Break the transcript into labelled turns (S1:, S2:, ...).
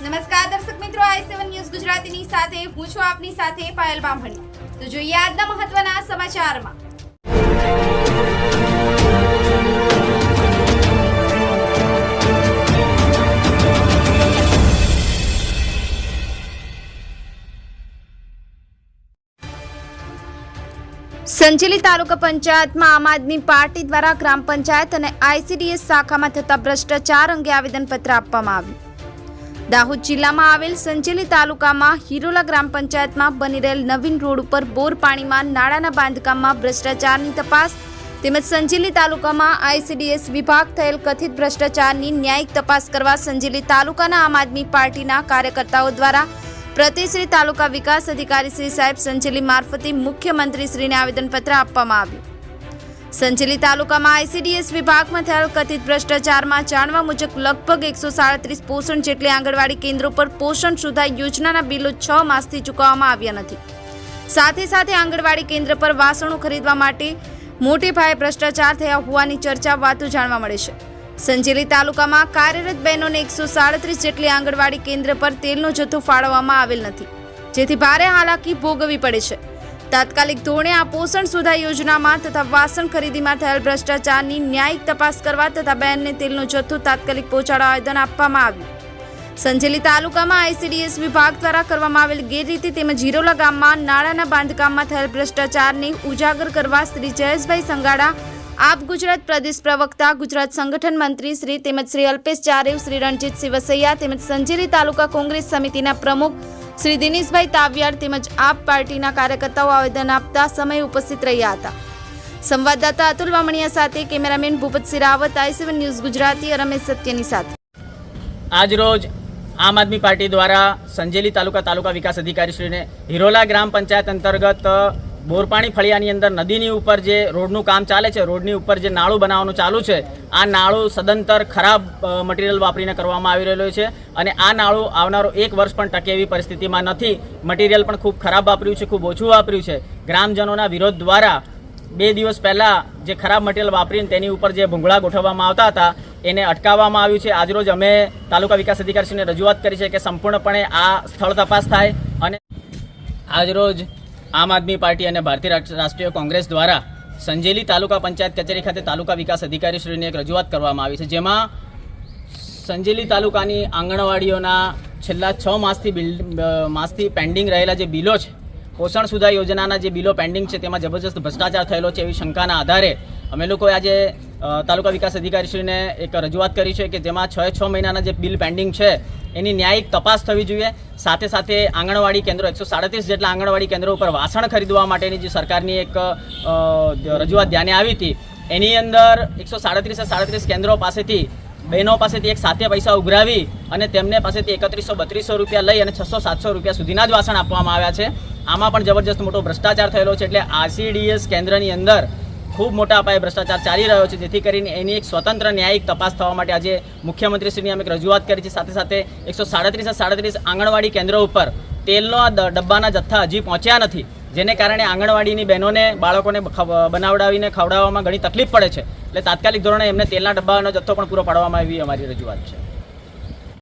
S1: નમસ્કાર, દર્શક મિત્રો, આઈ સેવન ન્યૂઝ ગુજરાતીની સાથે, હું છું આપની સાથે પાયલ બામણી. તો જોઈએ આજના મહત્વના સમાચારમાં. સંચેલી તાલુકા પંચાયતમાં આમ આદમી પાર્ટી દ્વારા ગ્રામ પંચાયત અને આઈસીડીએસ શાખામાં થતા ભ્રષ્ટાચાર અંગે આવેદનપત્ર આપવામાં આવ્યું. દાહોદ જિલ્લામાં આવેલ સંજેલી તાલુકામાં હિરોલા ગ્રામ પંચાયતમાં બની રહેલ નવીન રોડ ઉપર બોર પાણીમાં નાળાના બાંધકામમાં ભ્રષ્ટાચારની તપાસ. તેમજ સંજેલી તાલુકામાં આઈસીડીએસ વિભાગ થયેલ કથિત ભ્રષ્ટાચારની ન્યાયિક તપાસ કરવા સંજેલી તાલુકાના આમ આદમી પાર્ટીના કાર્યકર્તાઓ દ્વારા પ્રતિશ્રી તાલુકા વિકાસ અધિકારી શ્રી સાહેબ સંજેલી મારફતે મુખ્યમંત્રીશ્રીને આવેદનપત્ર આપવામાં આવ્યું. સંચેલી તાલુકામાં આઈસીડીએસ વિભાગમાં થયેલ કથિત ભ્રષ્ટાચારમાં જાણવા મુજબ લગભગ એકસો સાડત્રીસ પોષણ જેટલી આંગણવાડી કેન્દ્રો પર પોષણ સુધા યોજનાના બિલો છ માસથી ચૂકવવામાં આવ્યા નથી. સાથે સાથે આંગણવાડી કેન્દ્ર પર વાસણો ખરીદવા માટે મોટે પાયે ભ્રષ્ટાચાર થયા હોવાની ચર્ચા વાતો જાણવા મળે છે. સંજેલી તાલુકામાં કાર્યરત બહેનોને એકસો સાડત્રીસ જેટલી આંગણવાડી કેન્દ્ર પર તેલનો જથ્થો ફાળવવામાં આવેલ નથી. જેથી ભારે હાલાકી ભોગવવી પડે છે. તાત્કાલિક ધોરણે આ પોષણ સુધા યોજનામાં તથા વાસણ ખરીદીમાં થયેલ ભ્રષ્ટાચારની ન્યાયિક તપાસ કરવા તથા બહેનને તેલનો જથ્થો તાત્કાલિક પહોંચાડવા આવેદન આપવામાં આવ્યું. સંજેલી તાલુકામાં આઈસીડીએસ વિભાગ દ્વારા કરવામાં આવેલ ગેરરીતિ તેમજ હિરોલા ગામમાં નાળાના બાંધકામમાં થયેલ ભ્રષ્ટાચારને ઉજાગર કરવા શ્રી જયેશભાઈ સંગાડા, આપ ગુજરાત પ્રદેશ પ્રવક્તા, ગુજરાત સંગઠન મંત્રી શ્રી તેમજ શ્રી અલ્પેશ ચારેવ શ્રી રણજીત વસૈયા તેમજ સંજેલી તાલુકા કોંગ્રેસ સમિતિના પ્રમુખ શ્રી દિનેશભાઈ તાવ્યાર તેમજ આપ પાર્ટીના કાર્યકર્તાઓ આવેદન આપતા સમય ઉપસ્થિત રહ્યા હતા. સંવાદદાતા અતુલ વામણિયા સાથે cameraman Bhupat Siravat I seven news Gujarati Ramesh સત્યની સાથે.
S2: આજરોજ આમ આદમી પાર્ટી દ્વારા સંજેલી તાલુકા તાલુકા વિકાસ અધિકારીશ્રીને હિરોલા ગ્રામ પંચાયત અંતર્ગત બોરપાણી ફળિયાની અંદર નદીની ઉપર જે રોડનું કામ ચાલે છે, રોડની ઉપર જે નાળું બનાવવાનું ચાલુ છે, આ નાળું સદંતર ખરાબ મટીરિયલ વાપરીને કરવામાં આવી રહેલું છે અને આ નાળું આવનારો એક વર્ષ પણ ટકે એવી પરિસ્થિતિમાં નથી. મટીરિયલ પણ ખૂબ ખરાબ વાપર્યું છે, ખૂબ ઓછું વાપર્યું છે. ગ્રામજનોના વિરોધ દ્વારા બે દિવસ પહેલાં જે ખરાબ મટીરિયલ વાપરીને તેની ઉપર જે ભૂંગળા ગોઠવવામાં આવતા હતા, એને અટકાવવામાં આવ્યું છે. આજરોજ અમે તાલુકા વિકાસ અધિકારીશ્રીને રજૂઆત કરી છે કે સંપૂર્ણપણે આ સ્થળ તપાસ થાય અને આજરોજ આમ આદમી પાર્ટી અને ભારતીય રાષ્ટ્રીય કોંગ્રેસ દ્વારા સંજેલી તાલુકા પંચાયત કચેરી ખાતે તાલુકા વિકાસ અધિકારીશ્રીને એક રજૂઆત કરવામાં આવી છે, જેમાં સંજેલી તાલુકાની આંગણવાડીઓના છેલ્લા છ માસથી બિલ માસથી પેન્ડિંગ રહેલા જે બિલો છે, પોષણ સુધા યોજનાના જે બિલો પેન્ડિંગ છે, તેમાં જબરજસ્ત ભ્રષ્ટાચાર થયેલો છે એવી શંકાના આધારે અમે લોકોએ આજે તાલુકા વિકાસ અધિકારીશ્રીને એક રજૂઆત કરી છે કે જેમાં છ છ મહિનાના જે બિલ પેન્ડિંગ છે, એની ન્યાયિક તપાસ થવી જોઈએ. સાથે સાથે આંગણવાડી કેન્દ્રો, એકસો સાડત્રીસ જેટલા આંગણવાડી કેન્દ્રો ઉપર વાસણ ખરીદવા માટેની જે સરકારની એક રજૂઆત ધ્યાને આવી હતી. એની અંદર એકસો સાડત્રીસે સાડત્રીસ કેન્દ્રો પાસેથી બહેનો પાસેથી એક સાથે પૈસા ઉઘરાવી અને તેમને પાસેથી એકત્રીસો બત્રીસો રૂપિયા લઈ અને છસો સાતસો રૂપિયા સુધીના જ વાસણ આપવામાં આવ્યા છે. આમાં પણ જબરજસ્ત મોટો ભ્રષ્ટાચાર થયેલો છે, એટલે આરસીડીએસ કેન્દ્રની અંદર ખૂબ મોટા પાયે ભ્રષ્ટાચાર ચાલી રહ્યો છે. જેથી કરીને એની એક સ્વતંત્ર ન્યાયિક તપાસ થવા માટે આજે મુખ્યમંત્રીશ્રીની અમે રજૂઆત કરી છે. સાથે સાથે એકસો સાડત્રીસ સાડત્રીસ આંગણવાડી કેન્દ્રો ઉપર તેલનો ડબ્બાના જથ્થા હજી પહોંચ્યા નથી. જેને કારણે આંગણવાડીની બહેનોને, બાળકોને બનાવડાવીને ખવડાવવામાં ઘણી તકલીફ પડે છે. એટલે તાત્કાલિક ધોરણે એમને તેલના ડબ્બાનો જથ્થો પણ પૂરો પાડવામાં આવી અમારી રજૂઆત છે.